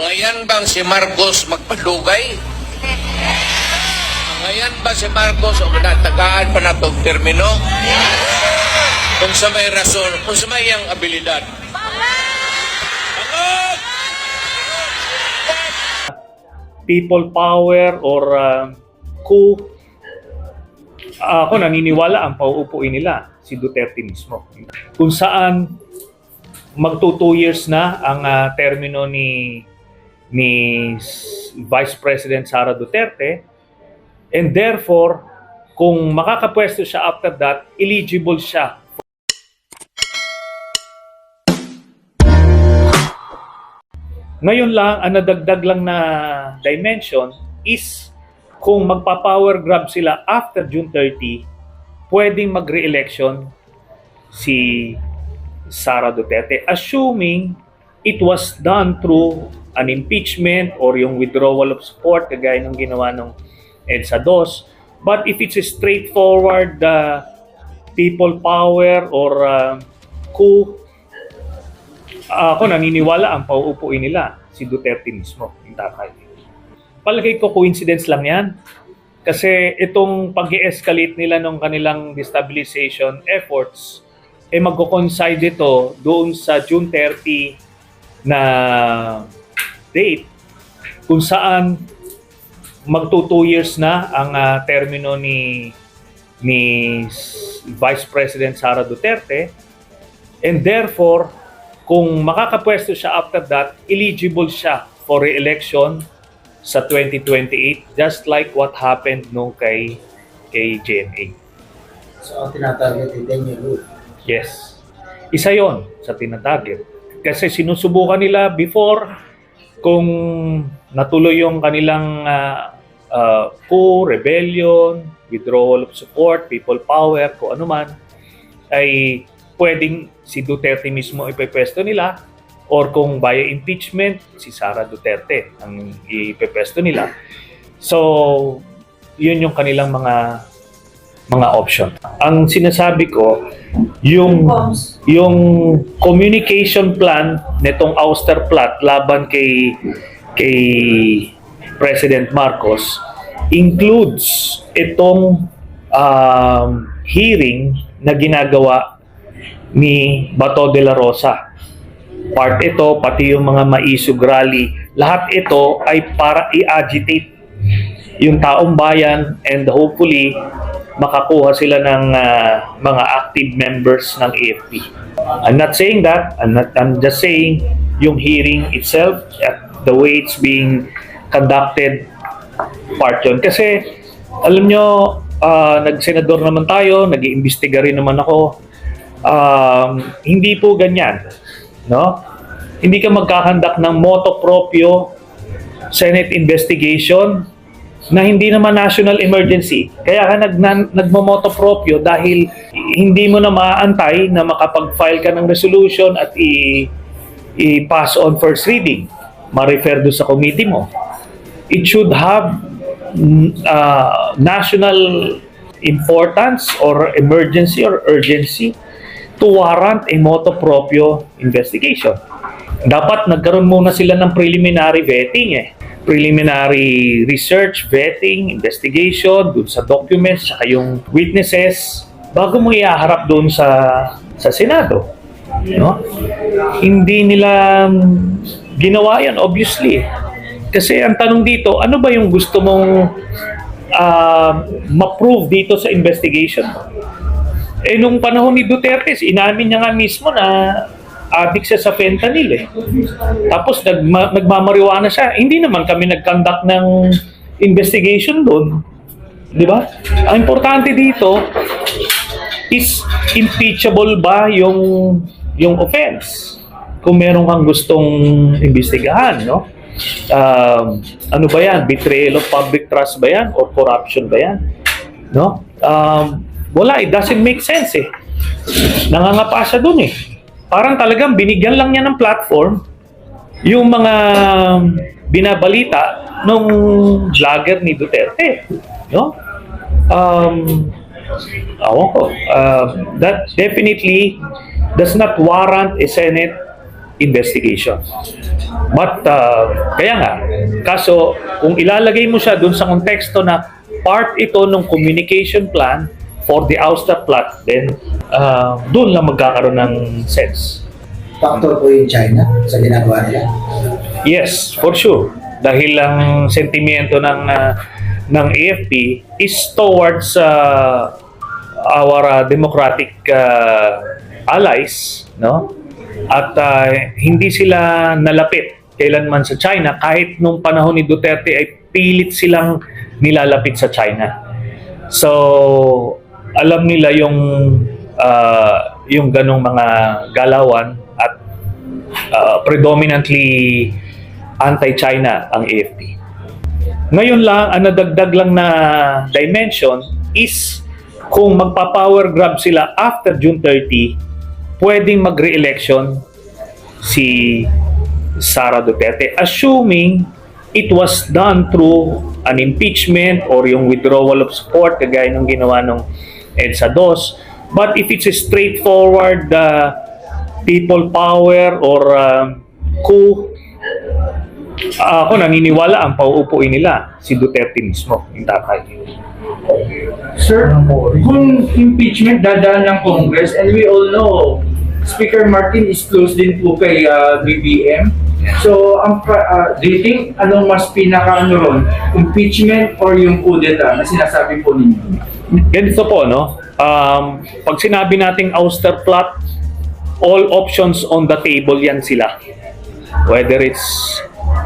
Ngayon bang si Marcos magpadugay? Ngayon ba si Marcos o natagaan pa na itong termino? Kung sa may rason, kung sa may ang abilidad. People power or uh, coup, ako naniniwala ang pauupuin nila si Duterte mismo. Kung saan magto two years na ang uh, termino ni ni Vice President Sara Duterte and therefore kung makakapwesto siya after that, eligible siya Ngayon lang, ang nadagdag lang na dimension is kung magpa-power grab sila after June 30, pwedeng mag-re-election si Sara Duterte. Assuming it was done through an impeachment or yung withdrawal of support kagaya ng ginawa ng EDSA DOS. But if it's a straightforward uh, people power or uh, coup, ako naniniwala ang pauupuin nila si Duterte mismo, yung tatay. Palagay ko coincidence lang yan. Kasi itong pag escalate nila ng kanilang destabilization efforts, eh magko-coincide ito doon sa June 30 na date kung saan magto two years na ang ah, termino ni ni Vice President Sara Duterte and therefore kung makakapwesto siya after that, eligible siya for re-election sa 2028 just like what happened nung kay kay GMA. So, ang tinatarget ay 10 year rule. Yes. Isa yon sa tinatarget. Kasi sinusubukan nila before kung natuloy yung kanilang uh, uh, coup, rebellion, withdrawal of support, people power, kung ano man, ay pwedeng si Duterte mismo ipepwesto nila or kung via impeachment, si Sara Duterte ang ipepwesto nila. So, yun yung kanilang mga mga option. Ang sinasabi ko, yung yung communication plan nitong ouster plot laban kay kay President Marcos includes itong um, hearing na ginagawa ni Bato de la Rosa. Part ito, pati yung mga maisug rally, lahat ito ay para i-agitate yung taong bayan and hopefully makakuha sila ng ah, mga active members ng AFP. I'm not saying that. I'm not I'm just saying yung hearing itself at the way it's being conducted part yun. Kasi alam nyo, ah, nagsenador naman tayo, nag-iimbestiga rin naman ako. Um, hindi po ganyan. No? Hindi ka magkakandak ng moto proprio Senate investigation na hindi naman national emergency. Kaya ka nag, na, proprio dahil hindi mo na maaantay na makapag-file ka ng resolution at i, i-pass on first reading. Ma-refer doon sa committee mo. It should have mm, uh, national importance or emergency or urgency to warrant a moto proprio investigation. Dapat nagkaroon muna sila ng preliminary vetting eh. Preliminary research, vetting, investigation, dun sa documents, saka yung witnesses, bago mo iaharap doon sa sa Senado. No? Hindi nila mm, ginawa yan, obviously. Kasi ang tanong dito, ano ba yung gusto mong ah, ma-prove dito sa investigation? Eh, nung panahon ni Duterte, inamin niya nga mismo na addict siya sa fentanyl eh. Tapos nagma- nagmamariwana siya. Hindi naman kami nag-conduct ng investigation doon. Di ba? Ang importante dito is impeachable ba yung yung offense? Kung meron kang gustong imbestigahan, no? Um, ano ba yan? Betrayal of public trust ba yan? Or corruption ba yan? No? Um, wala, it doesn't make sense eh. Nangangapa siya dun eh. Parang talagang binigyan lang niya ng platform yung mga binabalita nung vlogger ni Duterte. No? Um, awan ko. Uh, that definitely does not warrant a Senate investigation. But, uh, kaya nga, kaso, kung ilalagay mo siya dun sa konteksto na part ito ng communication plan for the ouster plot, then uh, dun lang magkakaroon ng sense. Factor po yung China sa ginagawa nila. Yes, for sure. Dahil ang sentimiento ng uh, ng AFP is towards uh, our uh, democratic uh, allies, no? At uh, hindi sila nalapit kailanman sa China kahit nung panahon ni Duterte ay pilit silang nilalapit sa China. So, alam nila yung uh, yung ganong mga galawan at uh, predominantly anti-China ang AFP. Ngayon lang, ang nadagdag lang na dimension is kung magpa-power grab sila after June 30, pwedeng mag-re-election si Sara Duterte assuming it was done through an impeachment or yung withdrawal of support kagaya ng ginawa ng EDSA DOS. But if it's a straightforward uh, people power or um, coup, ako naniniwala ang pauupuin nila si Duterte mismo, yung tatay. Sir, kung impeachment dadaan ng Congress, and we all know, Speaker Martin is close din po kay uh, BBM. So, ang, uh, do you think anong mas pinaka ano ron? Impeachment or yung coup d'etat na sinasabi po ninyo? Ganito po, no? Um, pag sinabi nating ouster plot, all options on the table yan sila. Whether it's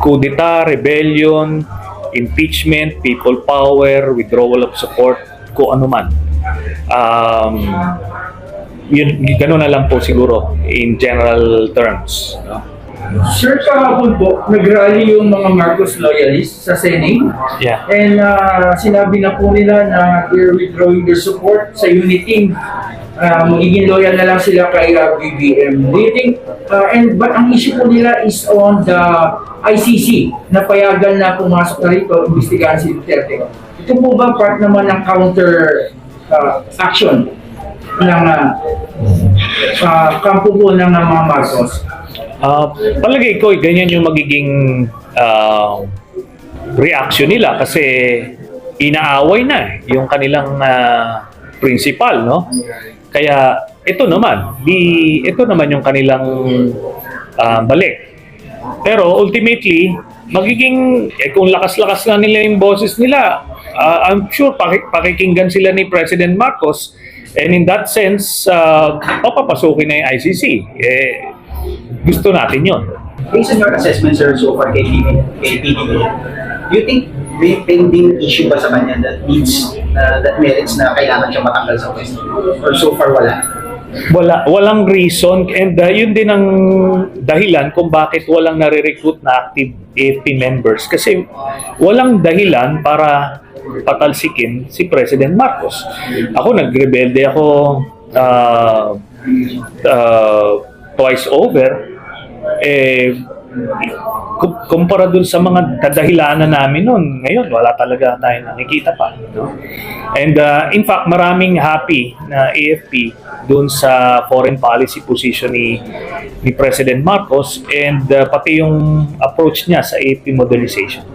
coup d'etat, rebellion, impeachment, people power, withdrawal of support, kung ano man. Um, yun, ganun na lang po siguro in general terms. No? Sir, kahapon po, nag-rally yung mga Marcos loyalists sa Senate. Yeah. And uh, sinabi na po nila na they're withdrawing their support sa unit team. Uh, magiging loyal na lang sila kay uh, BBM. Do you think, uh, and but ang issue po nila is on the ICC na payagan na pumasok na rito, imbestigahan si Duterte. Ito po ba part naman ng counter uh, action ng uh, uh, kampo po ng uh, mga Marcos? Ah, palagay ko, ganyan yung magiging ah, reaction nila kasi inaaway na eh, yung kanilang ah, principal, no? Kaya ito naman, di ito naman yung kanilang ah, balik. Pero ultimately, magiging eh, kung lakas-lakas na nila yung boses nila, ah, I'm sure paki- pakikinggan sila ni President Marcos and in that sense, uh, papapasukin na yung ICC. Eh, gusto natin yon. Based on your assessment, sir, so far kay PBB, kay PBB, do you think may pending issue ba sa kanya that needs, uh, that merits na kailangan siya matanggal sa pwesto? Or so far wala? Wala, walang reason and uh, yun din ang dahilan kung bakit walang nare-recruit na active AFP members kasi walang dahilan para patalsikin si President Marcos. Ako nagrebelde ako uh, uh, twice over eh kum- kumpara dun sa mga kadahilanan namin noon, ngayon wala talaga tayo nakikita pa. No? And uh, in fact, maraming happy na AFP dun sa foreign policy position ni ni President Marcos and uh, pati yung approach niya sa AFP modernization.